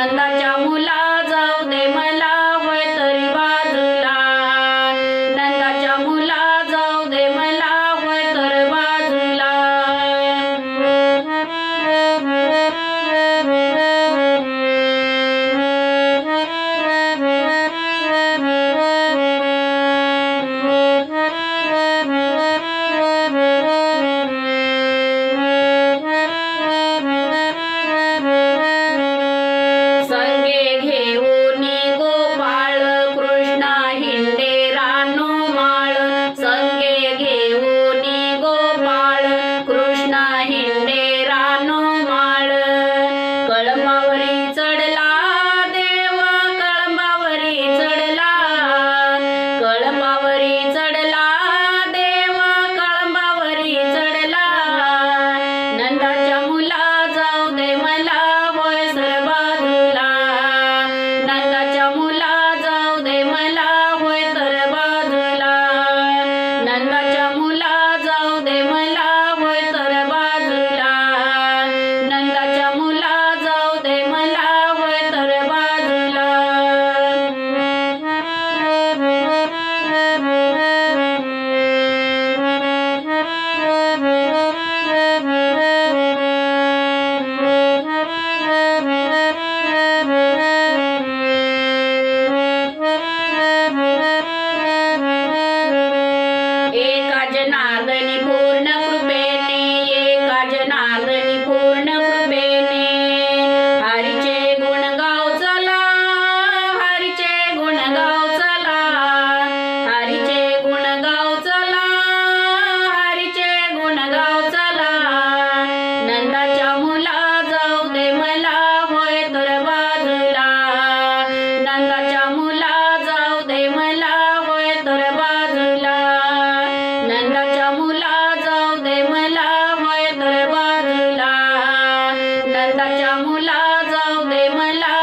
आनंदाच्या मुला कळमावरी चढ कामोला जाऊ दे मला